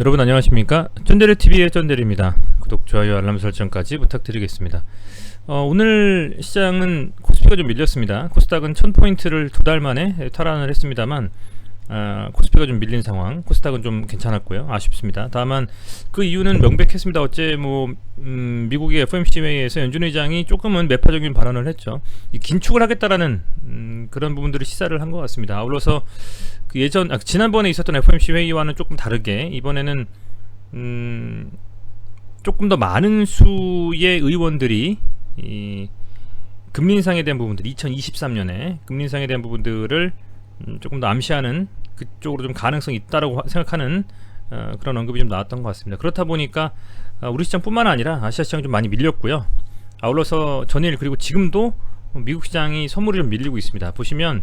여러분 안녕하십니까 쫀데르 TV의 쫀데르입니다. 구독, 좋아요, 알람 설정까지 부탁드리겠습니다. 어, 오늘 시장은 코스피가 좀 밀렸습니다. 코스닥은 1000포인트를 두 달 만에 탈환을 했습니다만 아, 코스피가 좀 밀린 상황, 코스닥은 좀 괜찮았고요. 아쉽습니다. 다만 그 이유는 명백했습니다. 어째 뭐 음, 미국의 FOMC 회의에서 연준 의장이 조금은 매파적인 발언을 했죠. 이 긴축을 하겠다라는 음, 그런 부분들을 시사를 한 것 같습니다. 아울러서 그 예전 아, 지난번에 있었던 FOMC 회의와는 조금 다르게 이번에는 음, 조금 더 많은 수의 의원들이 이 금리 인상에 대한 부분들 2023년에 금리 인상에 대한 부분들을 음, 조금 더 암시하는 그쪽으로 좀 가능성이 있다라고 하- 생각하는 어, 그런 언급이 좀 나왔던 것 같습니다. 그렇다 보니까 어, 우리 시장뿐만 아니라 아시아 시장이 좀 많이 밀렸고요. 아울러서 전일 그리고 지금도 미국 시장이 선물이 좀 밀리고 있습니다. 보시면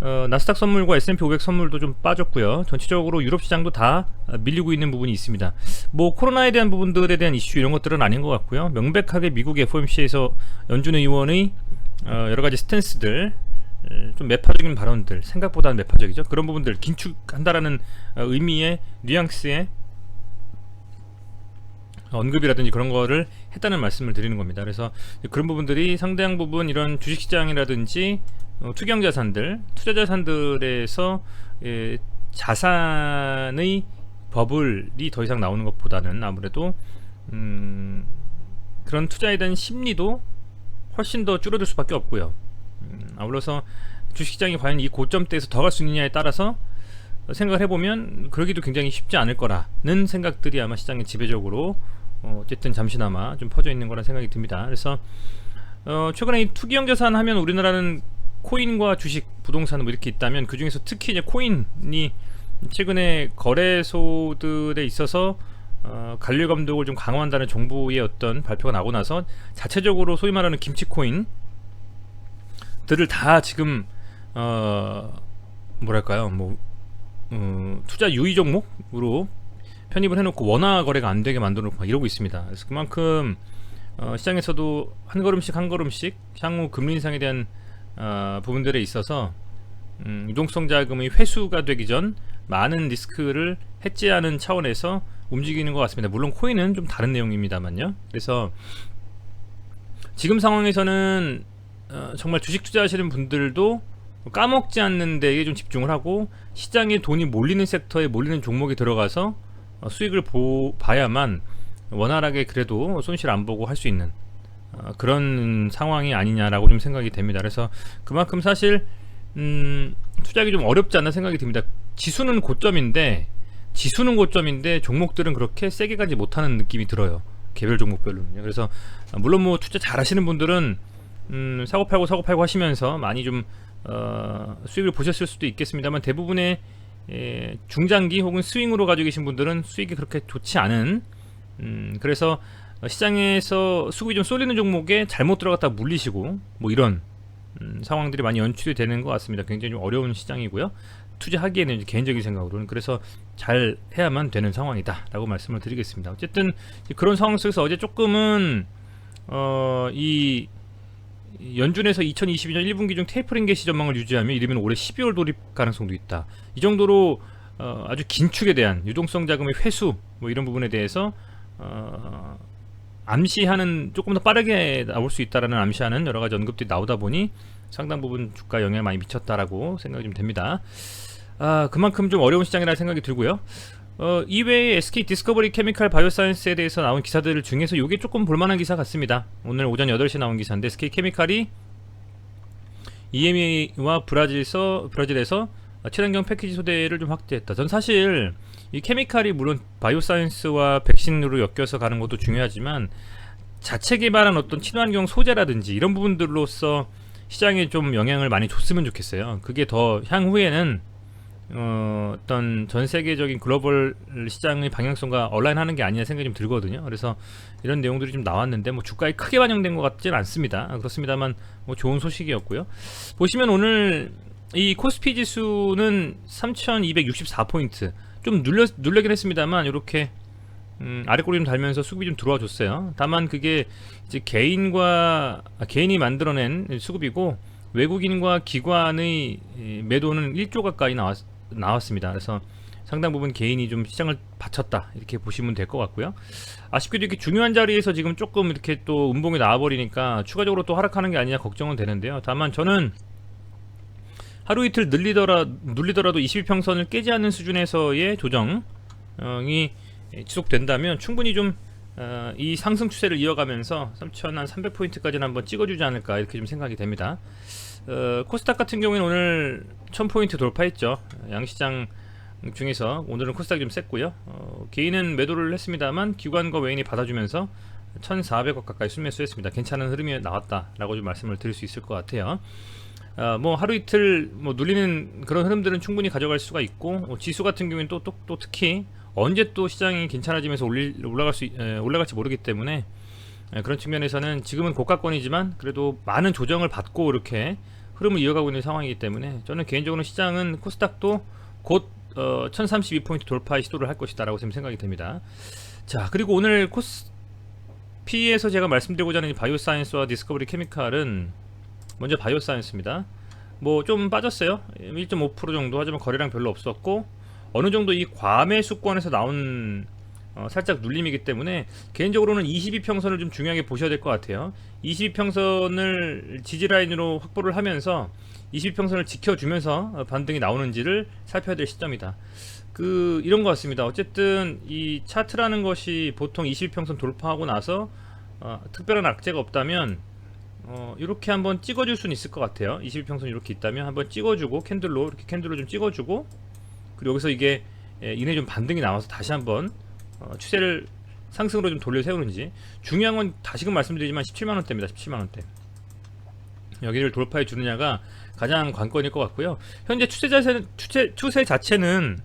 어, 나스닥 선물과 S&P 500 선물도 좀 빠졌고요. 전체적으로 유럽 시장도 다 어, 밀리고 있는 부분이 있습니다. 뭐 코로나에 대한 부분들에 대한 이슈 이런 것들은 아닌 것 같고요. 명백하게 미국 FOMC에서 연준 의원의 어, 여러 가지 스탠스들 에, 좀 매파적인 발언들 생각보다는 매파적이죠. 그런 부분들 긴축한다라는 어, 의미의 뉘앙스의 언급이라든지 그런 거를 했다는 말씀을 드리는 겁니다. 그래서 그런 부분들이 상당 부분 이런 주식시장이라든지 어, 투경 자산들, 투자 자산들에서 예, 자산의 버블이 더 이상 나오는 것보다는 아무래도 음, 그런 투자에 대한 심리도 훨씬 더 줄어들 수밖에 없고요. 음, 아울러서 주식시장이 과연 이 고점대에서 더 갈 수 있느냐에 따라서 생각을 해보면 그러기도 굉장히 쉽지 않을 거라는 생각들이 아마 시장에 지배적으로 어, 어쨌든 잠시나마 좀 퍼져 있는 거라 생각이 듭니다. 그래서 어, 최근에 이 투기형 자산 하면 우리나라는 코인과 주식, 부동산 뭐 이렇게 있다면 그 중에서 특히 이제 코인이 최근에 거래소들에 있어서 어, 관리 감독을 좀 강화한다는 정부의 어떤 발표가 나고 나서 자체적으로 소위 말하는 김치 코인 들을 다 지금 어 뭐랄까요 뭐 어, 투자 유의 종목으로 편입을 해놓고 원화 거래가 안 되게 만들어놓고 막 이러고 있습니다. 그래서 그만큼 어, 시장에서도 한 걸음씩 한 걸음씩 향후 금리 인상에 대한 어, 부분들에 있어서 음, 유동성 자금의 회수가 되기 전 많은 리스크를 해지하는 차원에서 움직이는 것 같습니다. 물론 코인은 좀 다른 내용입니다만요. 그래서 지금 상황에서는 어, 정말 주식 투자하시는 분들도 까먹지 않는 데에 좀 집중을 하고 시장에 돈이 몰리는 섹터에 몰리는 종목에 들어가서 어, 수익을 보, 봐야만 원활하게 그래도 손실 안 보고 할 수 있는 어, 그런 상황이 아니냐라고 좀 생각이 됩니다. 그래서 그만큼 사실 음, 투자하기 좀 어렵지 않나 생각이 듭니다. 지수는 고점인데 지수는 고점인데 종목들은 그렇게 세게 가지 못하는 느낌이 들어요. 개별 종목별로는요. 그래서 아, 물론 뭐 투자 잘하시는 분들은 음, 사고 팔고 사고 팔고 하시면서 많이 좀 어, 수익을 보셨을 수도 있겠습니다만 대부분의 예, 중장기 혹은 스윙으로 가지고 계신 분들은 수익이 그렇게 좋지 않은 음, 그래서 어, 시장에서 수급이 좀 쏠리는 종목에 잘못 들어갔다 물리시고 뭐 이런 음, 상황들이 많이 연출이 되는 것 같습니다. 굉장히 좀 어려운 시장이고요. 투자하기에는 개인적인 생각으로는 그래서 잘 해야만 되는 상황이다라고 말씀을 드리겠습니다. 어쨌든 그런 상황 속에서 어제 조금은 어, 이 연준에서 2022년 1분기 중 테이퍼링 개시 전망을 유지하며 이르면 올해 12월 돌입 가능성도 있다. 이 정도로 어, 아주 긴축에 대한 유동성 자금의 회수 뭐 이런 부분에 대해서 어, 암시하는 조금 더 빠르게 나올 수 있다라는 암시하는 여러 가지 언급들이 나오다 보니 상당 부분 주가 영향을 많이 미쳤다라고 생각이 좀 됩니다. 아 그만큼 좀 어려운 시장이라는 생각이 들고요. 어, 이외에 SK 디스커버리 케미칼 바이오사이언스에 대해서 나온 기사들 중에서 이게 조금 볼만한 기사 같습니다. 오늘 오전 8시에 나온 기사인데 SK 케미칼이 EME와 브라질에서 브라질에서 친환경 패키지 소대를 좀 확대했다. 전 사실 이 케미칼이 물론 바이오사이언스와 백신으로 엮여서 가는 것도 중요하지만 자체 개발한 어떤 친환경 소재라든지 이런 부분들로서 시장에 좀 영향을 많이 줬으면 좋겠어요. 그게 더 향후에는 어, 어떤 전 세계적인 글로벌 시장의 방향성과 얼라인하는 게 아니냐 생각이 좀 들거든요. 그래서 이런 내용들이 좀 나왔는데 뭐 주가에 크게 반영된 것 같지는 않습니다. 아, 그렇습니다만 뭐 좋은 소식이었고요. 보시면 오늘 이 코스피 지수는 3,264포인트 좀 눌려 눌려긴 했습니다만 이렇게 음, 아래 꼬리 좀 달면서 수급이 좀 들어와 줬어요. 다만 그게 이제 개인과 아, 개인이 만들어낸 수급이고 외국인과 기관의 이 매도는 1조 가까이 나왔, 나왔습니다. 그래서 상당 부분 개인이 좀 시장을 받쳤다 이렇게 보시면 될 것 같고요. 아쉽게도 이렇게 중요한 자리에서 지금 조금 이렇게 또 음봉이 나와버리니까 추가적으로 또 하락하는 게 아니냐 걱정은 되는데요. 다만 저는 하루 이틀 늘리더라 눌리더라도 22평선을 깨지 않는 수준에서의 조정이 지속된다면 충분히 좀 어, 이 상승 추세를 이어가면서 3,300포인트까지는 한번 찍어주지 않을까 이렇게 좀 생각이 됩니다. 어, 코스닥 같은 경우에는 오늘 1000포인트 돌파했죠. 양시장 중에서 오늘은 코스닥이 좀 셌고요. 어, 개인은 매도를 했습니다만 기관과 외인이 받아주면서 1,400억 가까이 순매수했습니다. 괜찮은 흐름이 나왔다라고 좀 말씀을 드릴 수 있을 것 같아요. 어, 뭐 하루 이틀 뭐 눌리는 그런 흐름들은 충분히 가져갈 수가 있고 어, 지수 같은 경우에는 또, 또, 또 특히 언제 또 시장이 괜찮아지면서 올릴, 올라갈 수 에, 올라갈지 모르기 때문에 에, 그런 측면에서는 지금은 고가권이지만 그래도 많은 조정을 받고 이렇게 흐름을 이어가고 있는 상황이기 때문에 저는 개인적으로 시장은 코스닥도 곧 어, 1032포인트 돌파의 시도를 할 것이다라고 지금 생각이 됩니다. 자 그리고 오늘 코스피에서 제가 말씀드리고자 하는 이 바이오사이언스와 디스커버리 케미칼은 먼저 바이오사이언스입니다. 뭐 좀 빠졌어요. 1.5% 정도 하지만 거래량 별로 없었고 어느 정도 이 과매 수권에서 나온 어, 살짝 눌림이기 때문에 개인적으로는 22평선을 좀 중요하게 보셔야 될 것 같아요. 22평선을 지지라인으로 확보를 하면서 22평선을 지켜주면서 어, 반등이 나오는지를 살펴야 될 시점이다. 그 이런 것 같습니다. 어쨌든 이 차트라는 것이 보통 22평선 돌파하고 나서 어, 특별한 악재가 없다면 어, 이렇게 한번 찍어줄 수는 있을 것 같아요. 22평선 이렇게 있다면 한번 찍어주고 캔들로 이렇게 캔들로 좀 찍어주고 그리고 여기서 이게 예, 이내 좀 반등이 나와서 다시 한번 어, 추세를 상승으로 좀 돌려 세우는지 중요한 건 다시금 말씀드리지만 17만 원대입니다. 17만 원대. 여기를 돌파해 주느냐가 가장 관건일 것 같고요. 현재 추세 자체는 추세, 추세 자체는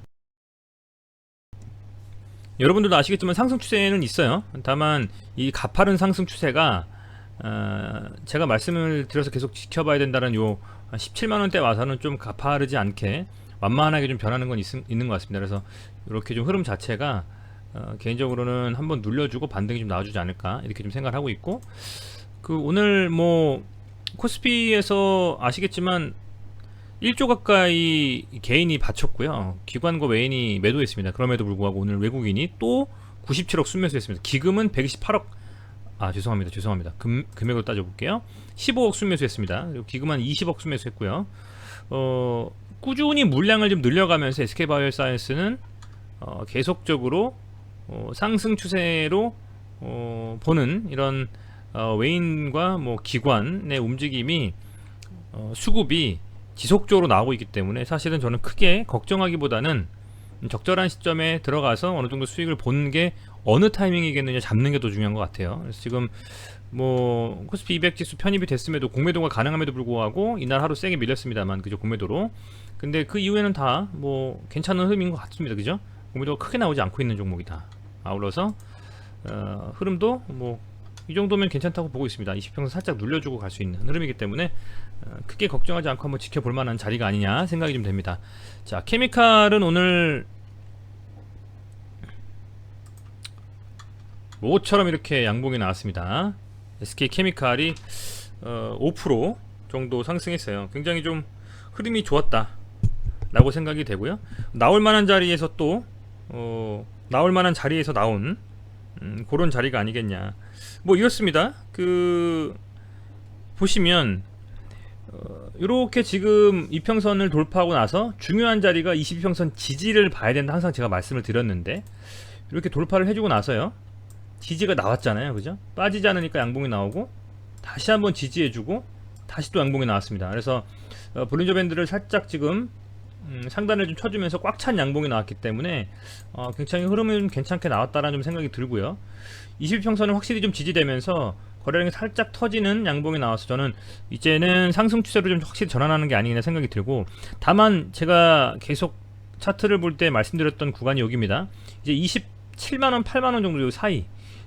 여러분들도 아시겠지만 상승 추세는 있어요. 다만 이 가파른 상승 추세가 어, 제가 말씀을 드려서 계속 지켜봐야 된다는 요 17만 원대 와서는 좀 가파르지 않게 완만하게 좀 변하는 건 있, 있는 것 같습니다. 그래서 이렇게 좀 흐름 자체가 어, 개인적으로는 한번 눌려주고 반등이 좀 나와주지 않을까 이렇게 좀 생각을 하고 있고 그 오늘 뭐 코스피에서 아시겠지만 1조 가까이 개인이 바쳤고요. 기관과 외인이 매도했습니다. 그럼에도 불구하고 오늘 외국인이 또 97억 순매수했습니다. 기금은 128억 아 죄송합니다. 죄송합니다. 금, 금액으로 따져볼게요. 15억 순매수했습니다. 그리고 기금은 20억 순매수했고요. 어, 꾸준히 물량을 좀 늘려가면서 SK바이오사이언스는 어, 계속적으로 어, 상승 추세로 어, 보는 이런 어, 외인과 뭐 기관의 움직임이 어, 수급이 지속적으로 나오고 있기 때문에 사실은 저는 크게 걱정하기보다는 적절한 시점에 들어가서 어느 정도 수익을 보는 게 어느 타이밍이겠느냐 잡는 게 더 중요한 것 같아요. 그래서 지금 뭐 코스피 200 지수 편입이 됐음에도 공매도가 가능함에도 불구하고 이날 하루 세게 밀렸습니다만 그죠 공매도로. 근데 그 이후에는 다 뭐 괜찮은 흐름인 것 같습니다. 그죠? 공매도가 크게 나오지 않고 있는 종목이다. 아울러서 어, 흐름도 뭐 이 정도면 괜찮다고 보고 있습니다. 20평선 살짝 눌려주고 갈 수 있는 흐름이기 때문에 어, 크게 걱정하지 않고 한번 지켜볼 만한 자리가 아니냐 생각이 좀 됩니다. 자, 케미칼은 오늘 모처럼 이렇게 양봉이 나왔습니다. SK 케미칼이 어, 5% 정도 상승했어요. 굉장히 좀 흐름이 좋았다. 라고 생각이 되고요. 나올 만한 자리에서 또 어, 나올 만한 자리에서 나온 음, 그런 자리가 아니겠냐. 뭐 이렇습니다. 그 보시면 어, 이렇게 지금 이평선을 돌파하고 나서 중요한 자리가 22평선 지지를 봐야 된다 항상 제가 말씀을 드렸는데 이렇게 돌파를 해주고 나서요 지지가 나왔잖아요 그죠 빠지지 않으니까 양봉이 나오고 다시 한번 지지해주고 다시 또 양봉이 나왔습니다 그래서 어, 볼린저 밴드를 살짝 지금 음, 상단을 좀 쳐주면서 꽉 찬 양봉이 나왔기 때문에 어, 굉장히 흐름이 좀 괜찮게 나왔다라는 좀 생각이 들고요. 22평선은 확실히 좀 지지되면서 거래량이 살짝 터지는 양봉이 나와서 저는 이제는 상승 추세로 좀 확실히 전환하는 게 아니겠나 생각이 들고 다만 제가 계속 차트를 볼 때 말씀드렸던 구간이 여기입니다. 이제 27만원 8만원 정도 사이.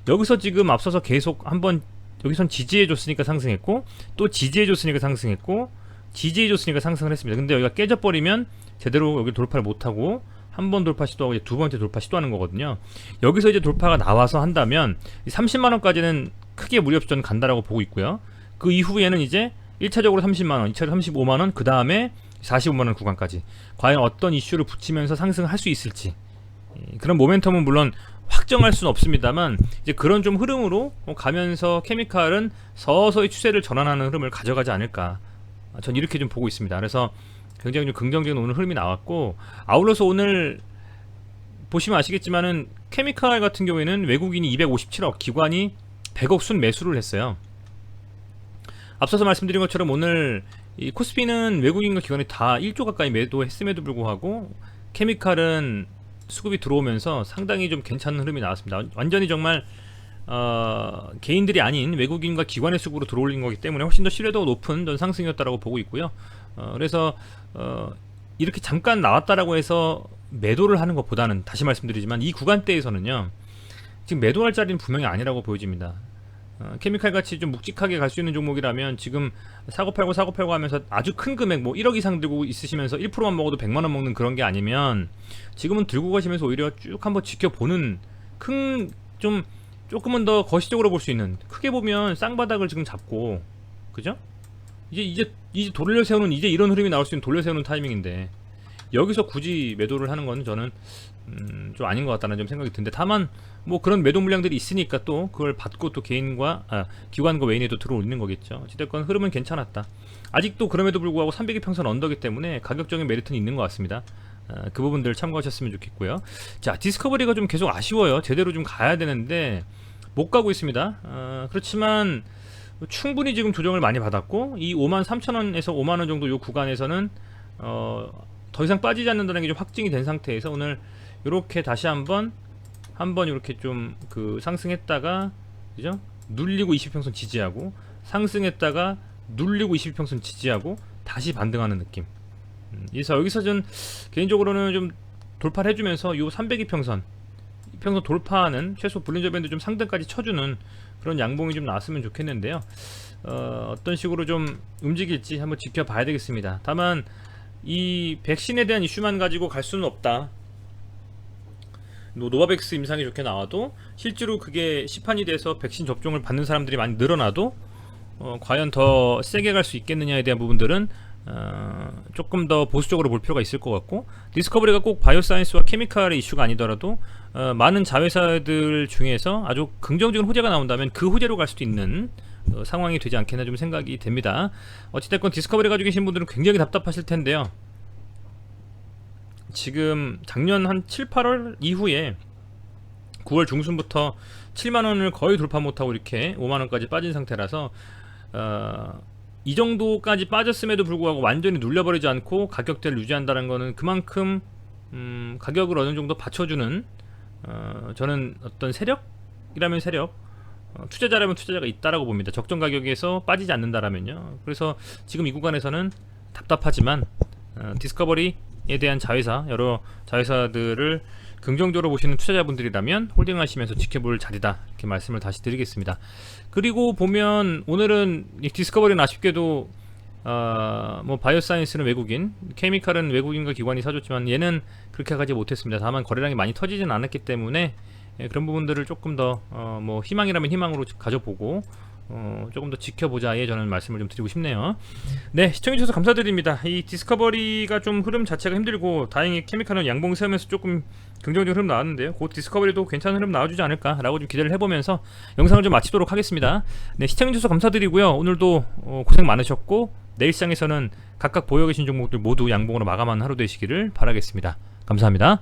여기서 지금 앞서서 계속 한번 여기선 지지해 줬으니까 상승했고 또 지지해 줬으니까 상승했고 지지해 줬으니까 상승을 했습니다. 근데 여기가 깨져버리면 제대로 여기 돌파를 못하고 한 번 돌파 시도하고 두 번째 돌파 시도하는 거거든요. 여기서 이제 돌파가 나와서 한다면 30만 원까지는 크게 무리 없이 저는 간다라고 보고 있고요. 그 이후에는 이제 1차적으로 30만 원, 2차로 35만 원, 그 다음에 45만 원 구간까지 과연 어떤 이슈를 붙이면서 상승할 수 있을지 예, 그런 모멘텀은 물론 확정할 수는 없습니다만 이제 그런 좀 흐름으로 어, 가면서 케미칼은 서서히 추세를 전환하는 흐름을 가져가지 않을까 아, 전 이렇게 좀 보고 있습니다. 그래서 굉장히 좀 긍정적인 오늘 흐름이 나왔고 아울러서 오늘 보시면 아시겠지만은 케미칼 같은 경우에는 외국인이 257억 기관이 100억 순 매수를 했어요. 앞서서 말씀드린 것처럼 오늘 이 코스피는 외국인과 기관이 다 1조 가까이 매도했음에도 불구하고 케미칼은 수급이 들어오면서 상당히 좀 괜찮은 흐름이 나왔습니다. 완전히 정말 어, 개인들이 아닌 외국인과 기관의 수급으로 들어올린 거기 때문에 훨씬 더 신뢰도가 높은 전 상승이었다라고 보고 있고요. 어, 그래서 어, 이렇게 잠깐 나왔다라고 해서 매도를 하는 것보다는 다시 말씀드리지만 이 구간대에서는요. 지금 매도할 자리는 분명히 아니라고 보여집니다. 어, 케미칼 같이 좀 묵직하게 갈 수 있는 종목이라면 지금 사고 팔고 사고 팔고 하면서 아주 큰 금액 뭐 1억 이상 들고 있으시면서 1%만 먹어도 100만 원 먹는 그런 게 아니면 지금은 들고 가시면서 오히려 쭉 한번 지켜보는 큰좀 조금은 더 거시적으로 볼 수 있는 크게 보면 쌍바닥을 지금 잡고 그죠? 이제 이제 이제 돌려 세우는 이제 이런 흐름이 나올 수 있는 돌려 세우는 타이밍인데 여기서 굳이 매도를 하는 건 저는 음, 좀 아닌 것 같다는 좀 생각이 드는데 다만 뭐 그런 매도 물량들이 있으니까 또 그걸 받고 또 개인과 아, 기관과 외인에도 들어올리는 거겠죠. 어찌됐건 흐름은 괜찮았다. 아직도 그럼에도 불구하고 300일 평선 언더기 때문에 가격적인 메리트는 있는 것 같습니다. 아, 그 부분들 참고하셨으면 좋겠고요. 자 디스커버리가 좀 계속 아쉬워요. 제대로 좀 가야 되는데 못 가고 있습니다. 아, 그렇지만 충분히 지금 조정을 많이 받았고 이 5만 3천 원에서 5만 원 정도 요 구간에서는 어, 더 이상 빠지지 않는다는 게 좀 확증이 된 상태에서 오늘 이렇게 다시 한번 한번 이렇게 좀 그 상승했다가 그죠? 눌리고 20평선 지지하고 상승했다가 눌리고 20평선 지지하고 다시 반등하는 느낌. 음, 그래서 여기서 전 개인적으로는 좀 돌파를 해주면서 요 302평선 평선 돌파하는 최소 블린저 밴드 좀 상단까지 쳐주는 그런 양봉이 좀 나왔으면 좋겠는데요. 어, 어떤 식으로 좀 움직일지 한번 지켜봐야 되겠습니다. 다만 이 백신에 대한 이슈만 가지고 갈 수는 없다. 노- 노바백스 임상이 좋게 나와도 실제로 그게 시판이 돼서 백신 접종을 받는 사람들이 많이 늘어나도 어, 과연 더 세게 갈 수 있겠느냐에 대한 부분들은 어, 조금 더 보수적으로 볼 필요가 있을 것 같고 디스커버리가 꼭 바이오사이언스와 케미칼의 이슈가 아니더라도 어, 많은 자회사들 중에서 아주 긍정적인 호재가 나온다면 그 호재로 갈 수도 있는 어, 상황이 되지 않겠나 좀 생각이 됩니다. 어찌됐건 디스커버리 가지고 계신 분들은 굉장히 답답하실 텐데요. 지금 작년 한 7, 8월 이후에 9월 중순부터 7만 원을 거의 돌파 못하고 이렇게 5만 원까지 빠진 상태라서 어, 이 정도까지 빠졌음에도 불구하고 완전히 눌려버리지 않고 가격대를 유지한다는 거는 그만큼 음, 가격을 어느 정도 받쳐주는 어, 저는 어떤 세력이라면 세력 어, 투자자라면 투자자가 있다라고 봅니다. 적정 가격에서 빠지지 않는다라면요. 그래서 지금 이 구간에서는 답답하지만 어, 디스커버리 에 대한 자회사 여러 자회사들을 긍정적으로 보시는 투자자분들이라면 홀딩하시면서 지켜볼 자리다 이렇게 말씀을 다시 드리겠습니다. 그리고 보면 오늘은 이 디스커버리는 아쉽게도 어, 뭐 바이오사이언스는 외국인, 케미칼은 외국인과 기관이 사줬지만 얘는 그렇게 가지 못했습니다. 다만 거래량이 많이 터지진 않았기 때문에 예, 그런 부분들을 조금 더 어, 뭐 희망이라면 희망으로 가져보고 어, 조금 더 지켜보자에 저는 말씀을 좀 드리고 싶네요. 네, 시청해주셔서 감사드립니다. 이 디스커버리가 좀 흐름 자체가 힘들고 다행히 케미칼은 양봉 세우면서 조금 긍정적인 흐름 나왔는데요. 곧 디스커버리도 괜찮은 흐름 나와주지 않을까라고 좀 기대를 해보면서 영상을 좀 마치도록 하겠습니다. 네, 시청해주셔서 감사드리고요. 오늘도 어, 고생 많으셨고 내일 시장에서는 각각 보여 계신 종목들 모두 양봉으로 마감하는 하루 되시기를 바라겠습니다. 감사합니다.